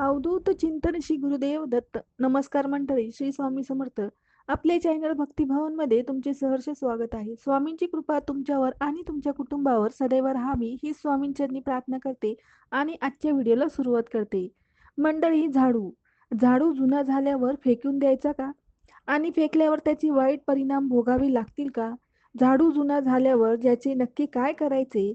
अवधूत चिंतन श्री गुरुदेव दत्त. नमस्कार मंडळी श्री स्वामी समर्थ. आपले चॅनल भक्तिभावांमध्ये तुमचे सहर्ष स्वागत आहे. स्वामींची कृपा तुमच्यावर आणि तुमच्या कुटुंबावर सदैव राहावी ही स्वामींचरणी प्रार्थना करते आणि आजच्या व्हिडिओला सुरुवात करते. मंडळी झाडू. झाडू जुना झाल्यावर फेकून द्यायचा का? आणि फेकल्यावर त्याची वाईट परिणाम भोगावे लागतील का? झाडू जुना झाल्यावर ज्याचे नक्की काय करायचे?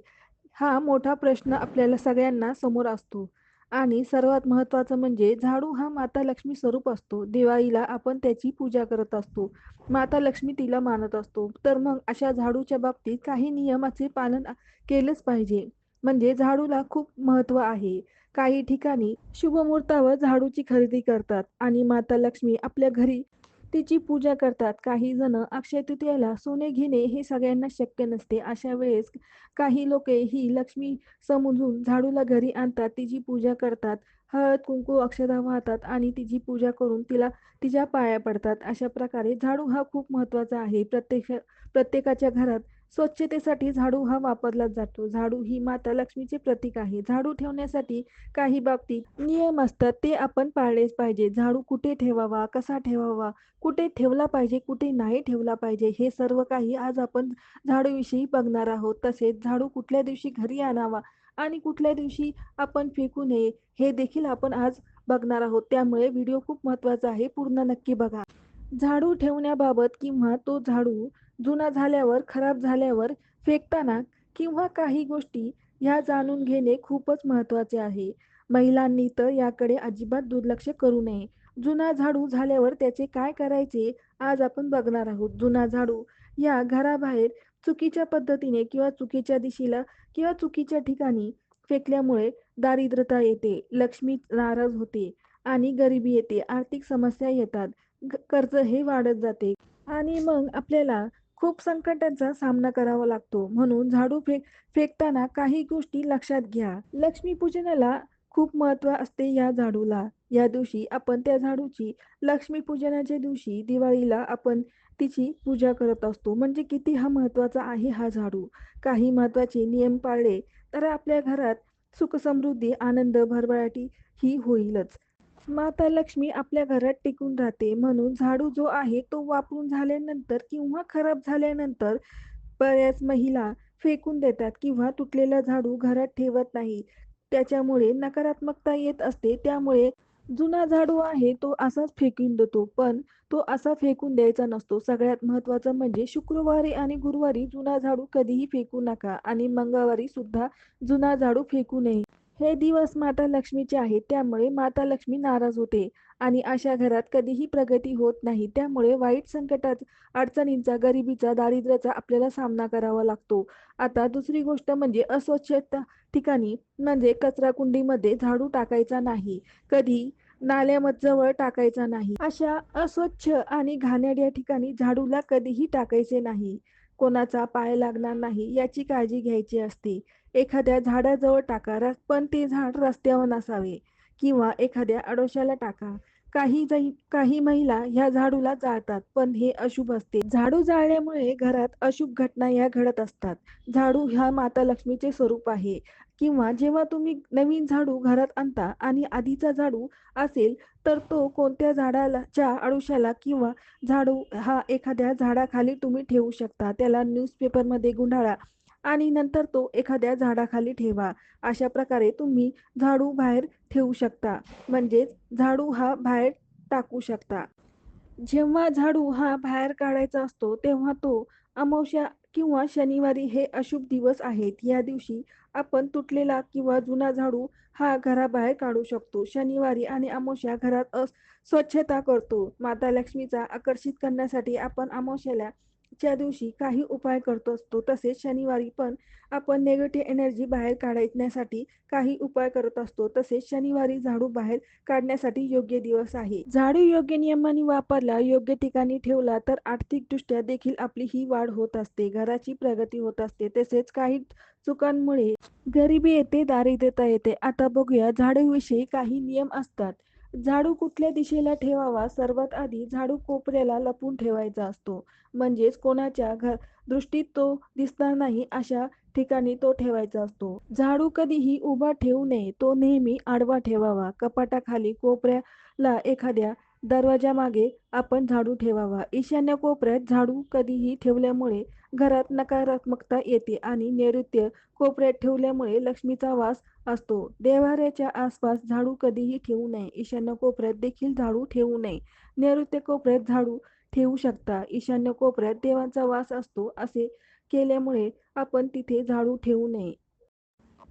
हा मोठा प्रश्न आपल्याला सगळ्यांना समोर असतो. आणि सर्वात महत्त्वाचं म्हणजे झाडू हा माता लक्ष्मी स्वरूप असतो. दिवाळीला आपण त्याची पूजा करत असतो. माता लक्ष्मी तिला मानत असतो. तर मग अशा झाडूच्या बाबतीत काही नियमाचे पालन केलंच पाहिजे. म्हणजे झाडूला खूप महत्त्व आहे. काही ठिकाणी शुभ मुहूर्तावर झाडूची खरेदी करतात आणि माता लक्ष्मी आपल्या घरी तिची पूजा करतात. काही जण अक्षय तृतीयेला सोने घेणे हे सगळ्यांना शक्य नसते. अशा वेळेस काही लोक ही लक्ष्मी समजून झाडूला घरी आणतात. तिची पूजा करतात. हळद कुंकू अक्षदा वाहतात आणि तिची पूजा करून तिला तिच्या पाया पडतात. अशा प्रकारे झाडू हा खूप महत्त्वाचा आहे. प्रत्येक प्रत्येकाच्या घरात स्वच्छतेसाठी झाडू हा वापरला जातो. झाडू ही माता लक्ष्मीचे प्रतीक आहे. झाडू ठेवण्यासाठी काही बाबतीत नियम असतात ते आपण पाळलेच पाहिजे. झाडू कुठे ठेवावा कसा ठेवावा कुठे ठेवला पाहिजे कुठे नाही ठेवला पाहिजे हे सर्व काही आज आपण झाडूविषयी बघणार आहोत. तसेच झाडू कुठल्या दिवशी घरी आणावा आणि कुठल्या दिवशी आपण फेकू नये हे देखील आपण आज बघणार आहोत. त्यामुळे व्हिडिओ खूप महत्त्वाचा आहे. पूर्ण नक्की बघा. झाडू ठेवण्याबाबत किंवा तो झाडू जुना झाल्यावर खराब झाल्यावर फेकताना किंवा काही गोष्टी ह्या जाणून घेणे खूपच महत्त्वाचे आहे. महिलांनी तर याकडे अजिबात दुर्लक्ष करू नये. जुना झाडू झाल्यावर त्याचे काय करायचे आज आपण बघणार आहोत. जुना झाडू या घराबाहेर चुकीच्या पद्धतीने किंवा चुकीच्या दिशेला किंवा चुकीच्या ठिकाणी फेकल्यामुळे दारिद्रता येते लक्ष्मी नाराज होते आणि गरिबी येते आर्थिक समस्या येतात कर्ज हे वाढत जाते. आणि मग आपल्याला खूप संकटांचा सामना करावा लागतो. म्हणून झाडू फेक फेकताना काही गोष्टी लक्षात घ्या. लक्ष्मीपूजनाला खूप महत्त्व असते या झाडूला. या दिवशी आपण त्या झाडूची लक्ष्मीपूजनाच्या दिवशी दिवाळीला आपण तिची पूजा करत असतो. म्हणजे किती हा महत्त्वाचा आहे हा झाडू. काही महत्त्वाचे नियम पाळले तर आपल्या घरात सुखसमृद्धी आनंद भरभराटी ही होईलच. माता लक्ष्मी आपल्या घरात टिकून राहते. म्हणून झाडू जो आहे तो वापरून झाल्यानंतर किंवा खराब झाल्यानंतर बऱ्याच महिला फेकून देतात किंवा तुटलेला झाडू घरात ठेवत नाही. त्याच्यामुळे नकारात्मकता येत असते. त्यामुळे जुना झाडू आहे तो असाच फेकून देतो. पण तो असा फेकून द्यायचा नसतो. सगळ्यात महत्वाचं म्हणजे शुक्रवारी आणि गुरुवारी जुना झाडू कधीही फेकू नका आणि मंगळवारी सुद्धा जुना झाडू फेकू नये. हे दिवस माता लक्ष्मीचे आहेत त्यामुळे माता लक्ष्मी नाराज होते. आणि अशा घरात कधीही प्रगती होत नाही त्यामुळे वाईट संकटात अडचणींचा गरिबीचा दारिद्र्याचा आपल्याला सामना करावा लागतो. आता दुसरी गोष्ट म्हणजे अस्वच्छता ठिकाणी म्हणजे कचरा कुंडीमध्ये झाडू टाकायचा नाही. कधी नाल्यामजवळ टाकायचा नाही. अशा अस्वच्छ आणि घाणेरड्या ठिकाणी झाडूला कधीही टाकायचे नाही. कोणाचा पाय लागणार नाही याची काळजी घ्यायची असते. एखाद्या झाडाजवळ टाका पण ते झाड रस्त्यावर नसावे किंवा एखाद्या अडोश्याला टाका. काही काही महिला ह्या झाडूला जाळतात पण हे अशुभ असते. झाडू जाळल्यामुळे घरात अशुभ घटना या घडत असतात. झाडू ह्या माता लक्ष्मीचे स्वरूप आहे. किंवा जेव्हा तुम्ही नवीन झाडू घरात आणता आणि आधीचा झाडू असेल तर तो कोणत्या झाडाच्या अडुशाला किंवा झाडू हा एखाद्या झाडाखाली तुम्ही ठेवू शकता. त्याला न्यूजपेपरमध्ये गुंडाळा आणि नंतर तो एखाद्या झाडाखाली ठेवा. अशा प्रकारे तुम्ही झाडू बाहेर ठेवू शकता. म्हणजेच झाडू हा बाहेर टाकू शकता. जेव्हा झाडू हा बाहेर काढायचा असतो तेव्हा तो अमावश्या किंवा शनिवारी हे अशुभ दिवस आहेत. या दिवशी आपण तुटलेला किंवा जुना झाडू हा घराबाहेर काढू शकतो. शनिवारी आणि अमावस्या घरात स्वच्छता करतो. माता लक्ष्मीचा आकर्षित करण्यासाठी आपण अमावस्याला च्या दिवशी काही उपाय करतो असतो तसेच शनिवारी पण आपण नेगेटिव्ह एनर्जी बाहेर काढण्यासाठी काही उपाय करत असतो. तसेच शनिवारी झाडू बाहेर काढण्यासाठी योग्य दिवस आहे. झाडू योग्य नियमाने वापरला योग्य ठिकाणी ठेवला तर आर्थिकदृष्ट्या देखील आपली ही वाढ होत असते. घराची प्रगती होत असते. तसेच काही चुकांमुळे गरिबी येते दारिद्र्यता येते. आता बघूया झाडूविषयी काही नियम असतात. झाडू कुठल्या दिशेला ठेवावा? सर्वात आधी झाडू कोपऱ्याला लपून ठेवायचा असतो. म्हणजेच कोणाच्या घर दृष्टीत तो दिसणार नाही अशा ठिकाणी तो ठेवायचा असतो. झाडू कधीही उभा ठेवू नये. तो नेहमी आडवा ठेवावा. कपाटाखाली कोपऱ्याला एखाद्या दरवाजामागे आपण झाडू ठेवावा. ईशान्य कोपऱ्यात झाडू कधीही ठेवल्यामुळे घरात नकारात्मकता येते आणि नैऋत्य कोपऱ्यात ठेवल्यामुळे लक्ष्मीचा वास असतो. देवाऱ्याच्या आसपास झाडू कधीही ठेवू नये. ईशान्य कोपऱ्यात देखील झाडू ठेवू नये. नैऋत्य कोपऱ्यात झाडू ठेवू शकता. ईशान्य कोपऱ्यात देवांचा वास असतो असे केल्यामुळे आपण तिथे झाडू ठेवू नये.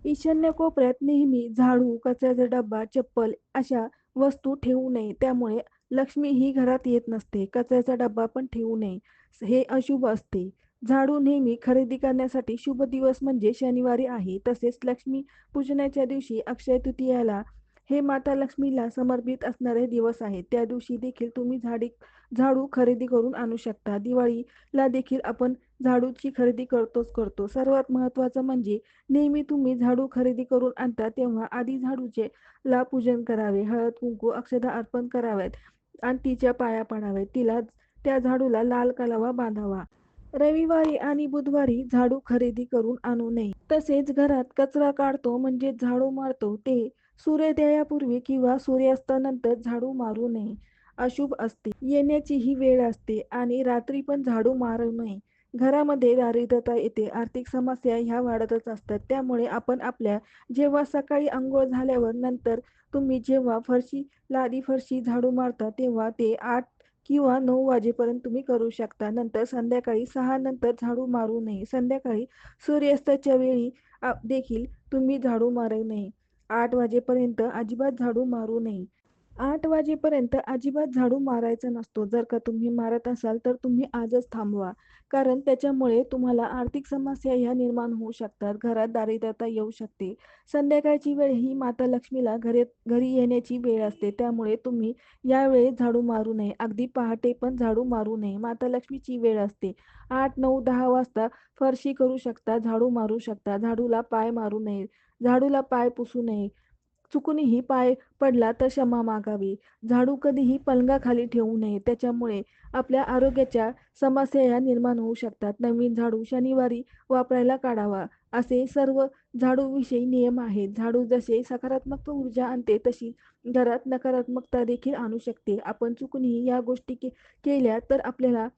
ईशान्य कोपऱ्यात नेहमी झाडू कचऱ्याचा डब्बा चप्पल अशा वस्तू ठेवू नये. त्यामुळे लक्ष्मी ही घरात येत नसते. कचऱ्याचा डब्बा पण ठेवू नये. हे अशुभ असते. झाडू नेहमी खरेदी करण्यासाठी शुभ दिवस म्हणजे शनिवारी आहे. तसेच लक्ष्मी पूजनाच्या दिवशी अक्षय तृतीयाला हे माता लक्ष्मीला समर्पित असणारे दिवस आहेत. त्या दिवशी देखील तुम्ही झाडी झाडू खरेदी करून आणू शकता. दिवाळीला देखील आपण झाडूची खरेदी करतोच करतो. सर्वात महत्त्वाचं म्हणजे नेहमी तुम्ही झाडू खरेदी करून आणता तेव्हा आधी झाडूचे ला पूजन करावे. हळद कुंकू अक्षदा अर्पण कराव्यात. आणि तिच्या पाया पडावे तिला त्या झाडूला लाल कलावा बांधावा. रविवारी आणि बुधवारी झाडू खरेदी करून आणू नये. तसेच घरात कचरा काढतो म्हणजे झाडू मारतो. ते सूर्योदयापूर्वी किंवा सूर्यास्तानंतर झाडू मारू नये. अशुभ असते. येण्याची ही वेळ असते आणि रात्री पण झाडू मारू नये. घरामध्ये दारिद्रता येते आर्थिक समस्या ह्या वाढतच असतात. त्यामुळे आपण आपल्या जेव्हा सकाळी आंघोळ झाल्यावर नंतर तुम्ही जेव्हा फरशी लादी फरशी झाडू मारता तेव्हा ते आठ किंवा नऊ वाजेपर्यंत तुम्ही करू शकता. नंतर संध्याकाळी सहा नंतर झाडू मारू नये. संध्याकाळी सूर्यास्ताच्या वेळी देखील तुम्ही झाडू मारू नये. आठ वाजेपर्यंत अजिबात झाडू मारू नये. आठ वाजेपर्यंत अजिबात झाडू मारायचा नसतो. जर का तुम्ही मारत असाल तर तुम्ही आजच थांबवा. कारण त्याच्यामुळे तुम्हाला आर्थिक समस्या ह्या निर्माण होऊ शकतात. घरात दारिद्रता येऊ शकते. संध्याकाळची वेळ ही माता लक्ष्मीला घरी घरी येण्याची वेळ असते. त्यामुळे तुम्ही यावेळेस झाडू मारू नये. अगदी पहाटे पण झाडू मारू नये. माता लक्ष्मीची वेळ असते. आठ नऊ दहा वाजता फरशी करू शकता. झाडू मारू शकता. झाडूला पाय मारू नये. झाडूला पाय पुसू नये. चुकूनही पाय पडला तर क्षमा मागावी. झाडू कधीही पलंगाखाली ठेवू नये. त्याच्यामुळे आपल्या आरोग्याच्या समस्या या निर्माण होऊ शकतात. नवीन झाडू शनिवारी वापरायला काढावा. असे सर्व झाडूविषयी नियम आहेत. झाडू जसे सकारात्मक ऊर्जा आणते तशी घरात नकारात्मकता देखील आणू शकते. आपण चुकूनही या गोष्टी के केल्या तर आपल्याला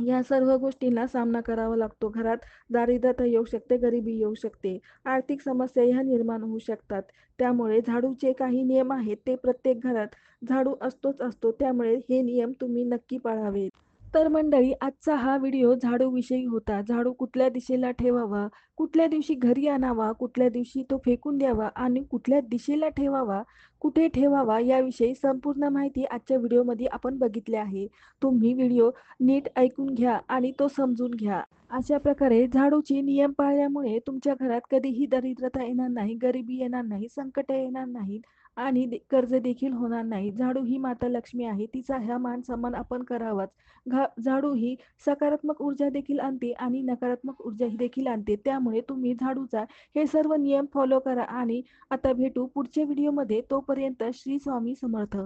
या सर्व गोष्टींना सामना करावा लागतो. घरात दारिद्र्यता येऊ शकते गरिबी येऊ शकते. आर्थिक समस्या ह्या निर्माण होऊ शकतात. त्यामुळे झाडूचे काही नियम आहेत ते प्रत्येक घरात झाडू असतोच असतो. त्यामुळे हे नियम तुम्ही नक्की पाळावेत. तर मंडळी आजचा हा व्हिडिओ झाडूविषयी होता. झाडू कुठल्या दिशेला ठेवावा? कुठल्या दिवशी घरी आणावा? कुठल्या दिवशी तो फेकून द्यावा? आणि कुठल्या दिशेला ठेवावा? कुठे ठेवावा? याविषयी संपूर्ण माहिती आजच्या व्हिडिओमध्ये आपण बघितली आहे. तुम्ही व्हिडिओ नीट ऐकून घ्या आणि तो समजून घ्या. अशा प्रकारे झाडूचे नियम पाळल्यामुळे तुमच्या घरात कधीही दरिद्रता येणार नाही गरिबी येणार नाही संकट येणार नाहीत. आणि कर्ज देखील होणार नाही. झाडू ही माता लक्ष्मी आहे. तिचा ह्या मान सन्मान आपण करावाच. घा झाडू ही सकारात्मक ऊर्जा देखील आणते आणि नकारात्मक ऊर्जा ही देखील आणते. त्यामुळे तुम्ही झाडूचा हे सर्व नियम फॉलो करा आणि आता भेटू पुढच्या व्हिडिओमध्ये तोपर्यंत श्री स्वामी समर्थ.